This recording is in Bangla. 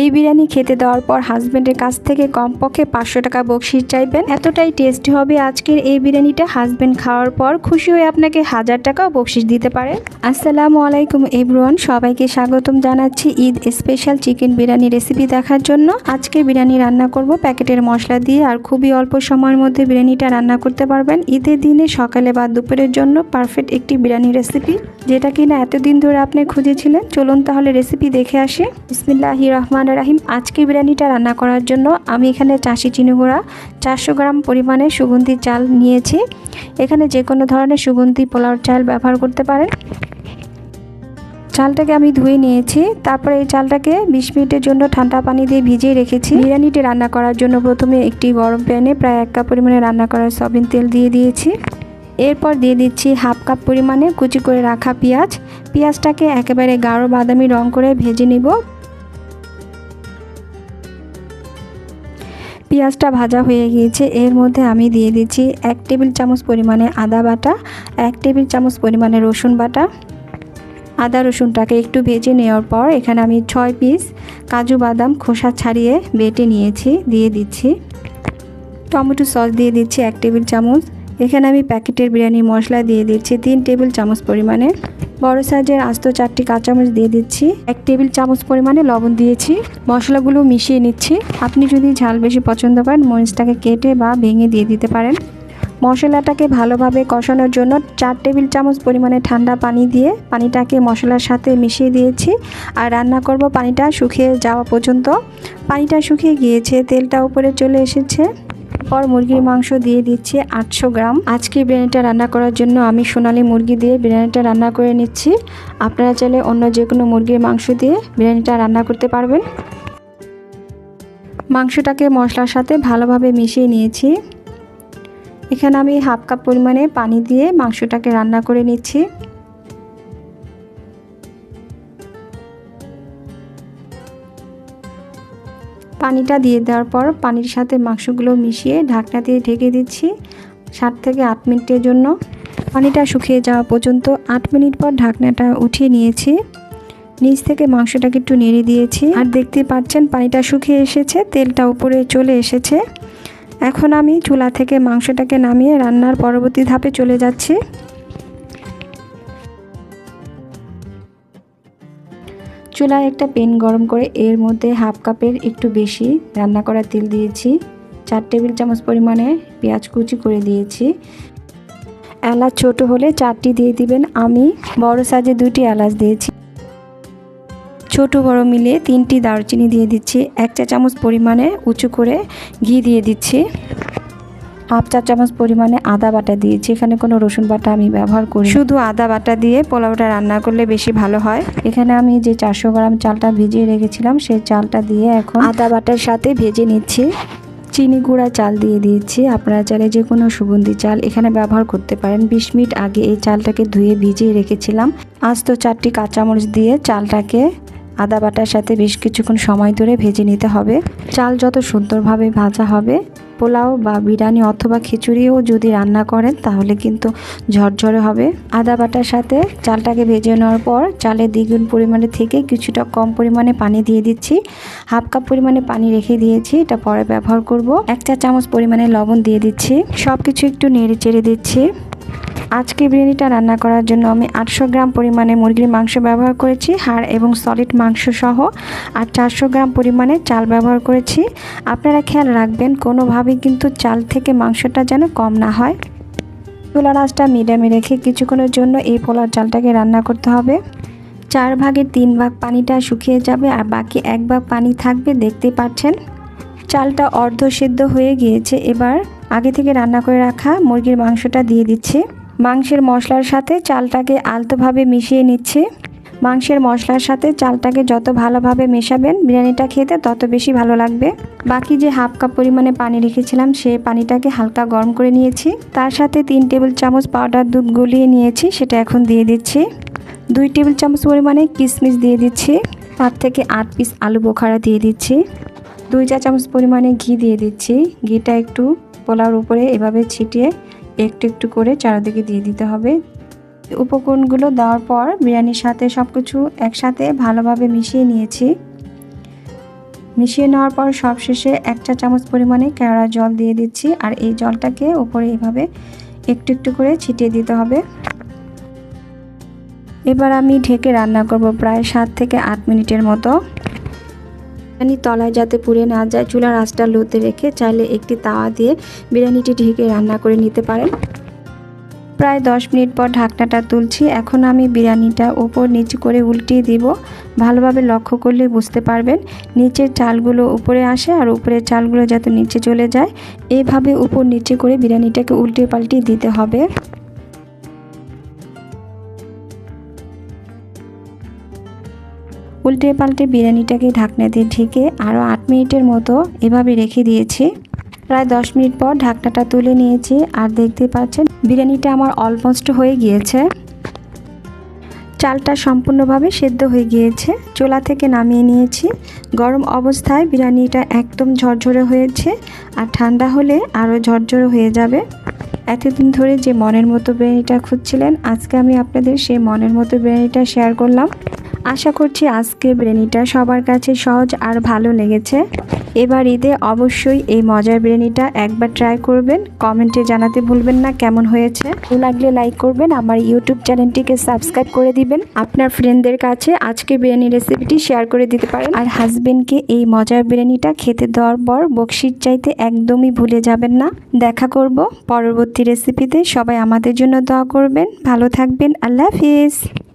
এই বিরিয়ানি খেতে দেওয়ার পর হাজবেন্ডের কাছ থেকে কমপক্ষে পাঁচশো টাকা বকশিস চাইবেন। এতটাই টেস্টি হবে আজকের এই বিরিয়ানিটা। হাজবেন্ড খাওয়ার পর খুশি হয়ে আপনাকে হাজার টাকাও বকশিস দিতে পারে। আসসালামু আলাইকুম এভরিওয়ান, সবাইকে স্বাগতম জানাচ্ছি Eid special chicken biryani recipe দেখার জন্য। আজকে বিরিয়ানি রান্না করব প্যাকেটের মশলা দিয়ে আর খুবই অল্প সময়ের মধ্যে বিরিয়ানিটা রান্না করতে পারবেন। ঈদের দিনে সকালে বা দুপুরের জন্য পারফেক্ট একটি বিরিয়ানি রেসিপি, যেটা কিনা এতদিন ধরে আপনি খুঁজেছিলেন। চলুন তাহলে রেসিপি দেখে আসি। বিসমিল্লাহি রহমান রাহিম, আজকে বিরিয়ানিটা রান্না করার জন্য আমি এখানে চাষি চিনি গুঁড়া, চারশো গ্রাম পরিমাণে সুগন্ধি চাল নিয়েছি। এখানে যে কোনো ধরনের সুগন্ধি পোলাও চাল ব্যবহার করতে পারেন। চালটাকে আমি ধুয়ে নিয়েছি, তারপরে এই চালটাকে বিশ মিনিটের জন্য ঠান্ডা পানি দিয়ে ভিজিয়ে রেখেছি। বিরিয়ানিটি রান্না করার জন্য প্রথমে একটি গরম প্যানে প্রায় এক কাপ পরিমাণে রান্না করার সয়াবিন তেল দিয়ে দিয়েছি। এরপর দিয়ে দিচ্ছি হাফ কাপ পরিমাণে কুচি করে রাখা পেঁয়াজ। পেঁয়াজটাকে একেবারে গাঢ় বাদামি রং করে ভেজে নিব। পেঁয়াজটা ভাজা হয়ে গিয়েছে। এর মধ্যে আমি দিয়ে দিচ্ছি এক টেবিল চামচ পরিমাণে আদা বাটা, এক টেবিল চামচ পরিমাণে রসুন বাটা। আদা রসুনটাকে একটু ভেজে নেওয়ার পর এখানে আমি ছয় পিস কাজু বাদাম খোসা ছাড়িয়ে বেটে নিয়েছি, দিয়ে দিচ্ছি। টমেটো সস দিয়ে দিচ্ছি এক টেবিল চামচ। এখানে আমি প্যাকেটের বিরিয়ানি মশলা দিয়ে দিচ্ছি তিন টেবিল চামচ পরিমাণে। বড় সাইজের আস্ত চারটি কাঁচামরিচ দিয়ে দিচ্ছি। এক টেবিল চামচ পরিমাণে লবণ দিয়েছি। মশলাগুলো মিশিয়ে নিচ্ছি। আপনি যদি ঝাল বেশি পছন্দ করেন, মরিচটাকে কেটে বা ভেঙে দিয়ে দিতে পারেন। মশলাটাকে ভালোভাবে কষানোর জন্য চার টেবিল চামচ পরিমাণে ঠান্ডা পানি দিয়ে পানিটাকে মশলার সাথে মিশিয়ে দিয়েছি। আর রান্না করব পানিটা শুকিয়ে যাওয়া পর্যন্ত। পানিটা শুকিয়ে গিয়েছে, তেলটা উপরে চলে এসেছে। পর মুরগির মাংস দিয়ে দিচ্ছি আটশো গ্রাম। আজকে বিরিয়ানিটা রান্না করার জন্য আমি সোনালি মুরগি দিয়ে বিরিয়ানিটা রান্না করে নিচ্ছি। আপনারা চাইলে অন্য যে কোনো মুরগির মাংস দিয়ে বিরিয়ানিটা রান্না করতে পারবেন। মাংসটাকে মশলার সাথে ভালোভাবে মিশিয়ে নিয়েছি। এখানে আমি হাফ কাপ পরিমাণে পানি দিয়ে মাংসটাকে রান্না করে নিচ্ছি। পানিটা দিয়ে দেওয়ার পর পানির সাথে মাংসগুলো মিশিয়ে ঢাকনা দিয়ে ঢেকে দিচ্ছি সাত থেকে আট মিনিটের জন্য। পানিটা শুকিয়ে যাওয়া পর্যন্ত আট মিনিট পর ঢাকনাটা উঠিয়ে নিয়েছি। নিচ থেকে মাংসটাকে একটু নেড়ে দিয়েছি। আর দেখতে পাচ্ছেন পানিটা শুকিয়ে এসেছে, তেলটা উপরে চলে এসেছে। এখন আমি চুলা থেকে মাংসটাকে নামিয়ে রান্নার পরবর্তী ধাপে চলে যাচ্ছি। চুলায় একটা পেন গরম করে এর মধ্যে হাফ কাপের একটু বেশি রান্না করা তেল দিয়েছি। চার টেবিল চামচ পরিমাণে পেঁয়াজ কুচি করে দিয়েছি। এলাচ ছোট হলে চারটি দিয়ে দিবেন। আমি বড় সাইজে দুটি এলাচ দিয়েছি। ছোট বড় মিলিয়ে তিনটি দারচিনি দিয়ে দিচ্ছি। এক চা চামচ পরিমাণে উঁচু করে ঘি দিয়ে দিচ্ছি। হাফ চা চামচ পরিমাণে আদা বাটা দিয়েছি। এখানে কোনো রসুন বাটা আমি ব্যবহার করি শুধু আদা বাটা দিয়ে পোলাওটা রান্না করলে বেশি ভালো হয়। এখানে আমি যে চারশো গ্রাম চালটা ভিজিয়ে রেখেছিলাম, সেই চালটা দিয়ে এখন আদা বাটার সাথে ভেজে নিচ্ছি। চিনি গুঁড়া চাল দিয়ে দিয়েছি। আপনারা চাইলে যে কোনো সুগন্ধি চাল এখানে ব্যবহার করতে পারেন। বিশ মিনিট আগে এই চালটাকে ধুয়ে ভিজিয়ে রেখেছিলাম। আজ তো চারটি কাঁচামরিচ দিয়ে চালটাকে আদা বাটার সাথে বেশ কিছুক্ষণ সময় ধরে ভেজে নিতে হবে। চাল যত সুন্দরভাবে ভাজা হবে পোলাও বা বিরিয়ানি অথবা খিচুড়িও যদি রান্না করেন, তাহলে কিন্তু ঝরঝরে হবে। আদা বাটার সাথে চালটাকে ভেজে নেওয়ার পর চালে দ্বিগুণ পরিমাণে থেকে কিছুটা কম পরিমাণে পানি দিয়ে দিচ্ছি। হাফ কাপ পরিমাণে পানি রেখে দিয়েছি, এটা পরে ব্যবহার করব। এক চা চামচ পরিমাণে লবণ দিয়ে দিচ্ছি। সব কিছু একটু নেড়ে চেড়ে দিচ্ছি। আজকে বিরিয়ানিটা রান্না করার জন্য আমি আটশো গ্রাম পরিমাণে মুরগির মাংস ব্যবহার করেছি, হাড় এবং সলিড মাংস সহ আর চারশো গ্রাম পরিমাণে চাল ব্যবহার করেছি। আপনারা খেয়াল রাখবেন, কোনোভাবেই কিন্তু চাল থেকে মাংসটা যেন কম না হয়। চুলার আঁচটা মিডিয়ামে রেখে কিছুক্ষণের জন্য এই পোলার চালটাকে রান্না করতে হবে। চার ভাগের তিন ভাগ পানিটা শুকিয়ে যাবে আর বাকি এক ভাগ পানি থাকবে দেখতে পাচ্ছেন। চালটা অর্ধ সিদ্ধ হয়ে গিয়েছে। এবার আগে থেকে রান্না করে রাখা মুরগির মাংসটা দিয়ে দিচ্ছি। মাংসের মশলার সাথে চালটাকে আলতোভাবে মিশিয়ে নিচ্ছি। মাংসের মশলার সাথে চালটাকে যত ভালোভাবে মেশাবেন, বিরিয়ানিটা খেতে তত বেশি ভালো লাগবে। বাকি যে হাফ কাপ পরিমাণে পানি রেখেছিলাম, সেই পানিটাকে হালকা গরম করে নিয়েছি। তার সাথে তিন টেবিল চামচ পাউডার দুধ গলিয়ে নিয়েছি, সেটা এখন দিয়ে দিচ্ছি। দুই টেবিল চামচ পরিমাণে কিশমিশ দিয়ে দিচ্ছি। তার থেকে আট পিস আলু বোখারা দিয়ে দিচ্ছি। দুই চা চামচ পরিমাণে ঘি দিয়ে দিচ্ছি। ঘিটা একটু পোলাওর উপরে এভাবে ছিটিয়ে একটু একটু করে চারিদিকে দিয়ে দিতে হবে। উপকরণগুলো দেওয়ার পর বিরিয়ানির সাথে সব কিছু একসাথে ভালোভাবে মিশিয়ে নিয়েছি। মিশিয়ে নেওয়ার পর সবশেষে এক চা চামচ পরিমাণে কেওড়া জল দিয়ে দিচ্ছি আর এই জলটাকে উপরে এইভাবে একটু একটু করে ছিটিয়ে দিতে হবে। এবার আমি ঢেকে রান্না করব প্রায় সাত থেকে আট মিনিটের মতো। বিরিয়ানি তলায় যাতে পুড়ে না যায়, চুলার আঁচটা লোতে রেখে চাইলে একটি তাওয়া দিয়ে বিরিয়ানিটি ঢেকে রান্না করে নিতে পারেন। প্রায় দশ মিনিট পর ঢাকনাটা তুলছি। এখন আমি বিরিয়ানিটা ওপর নিচু করে উল্টিয়ে দিব। ভালোভাবে লক্ষ্য করলে বুঝতে পারবেন, নিচের চালগুলো উপরে আসে আর উপরের চালগুলো যাতে নিচে চলে যায়। এইভাবে উপর নিচে করে বিরিয়ানিটাকে উল্টে পাল্টিয়ে দিতে হবে। উল্টে পাল্টে বিরিয়ানিটাকে ঢাকনা দিয়ে ঢেকে আরও আট মিনিটের মতো এভাবে রেখে দিয়েছি। প্রায় দশ মিনিট পর ঢাকনাটা তুলে নিয়েছি আর দেখতে পাচ্ছেন, বিরিয়ানিটা আমার অলমোস্ট হয়ে গিয়েছে। চালটা সম্পূর্ণভাবে সেদ্ধ হয়ে গিয়েছে। চোলা থেকে নামিয়ে নিয়েছি। গরম অবস্থায় বিরিয়ানিটা একদম ঝরঝরে হয়েছে আর ঠান্ডা হলে আরও ঝরঝরে হয়ে যাবে। এতদিন ধরে যে মনের মতো বিরিয়ানিটা খুঁজছিলেন, আজকে আমি আপনাদের সেই মনের মতো বিরিয়ানিটা শেয়ার করলাম। আশা করছি আজকের বিরিয়ানিটা সবার কাছে সহজ আর ভালো লেগেছে। এবার ঈদে অবশ্যই এই মজার বিরিয়ানিটা একবার ট্রাই করবেন। কমেন্টে জানাতে ভুলবেন না কেমন হয়েছে। ভালো লাগলে লাইক করবেন, আমার ইউটিউব চ্যানেলটিকে সাবস্ক্রাইব করে দিবেন। আপনার ফ্রেন্ডদের কাছে আজকে বিরিয়ানি রেসিপিটি শেয়ার করে দিতে পারেন। আর হাজবেন্ডকে এই মজার বিরিয়ানিটা খেতে দেওয়ার পর বকশির চাইতে একদমই ভুলে যাবেন না। দেখা করব পরবর্তী রেসিপিতে সবাই আমাদের জন্য দোয়া করবেন। ভালো থাকবেন। আল্লাহ হাফিজ।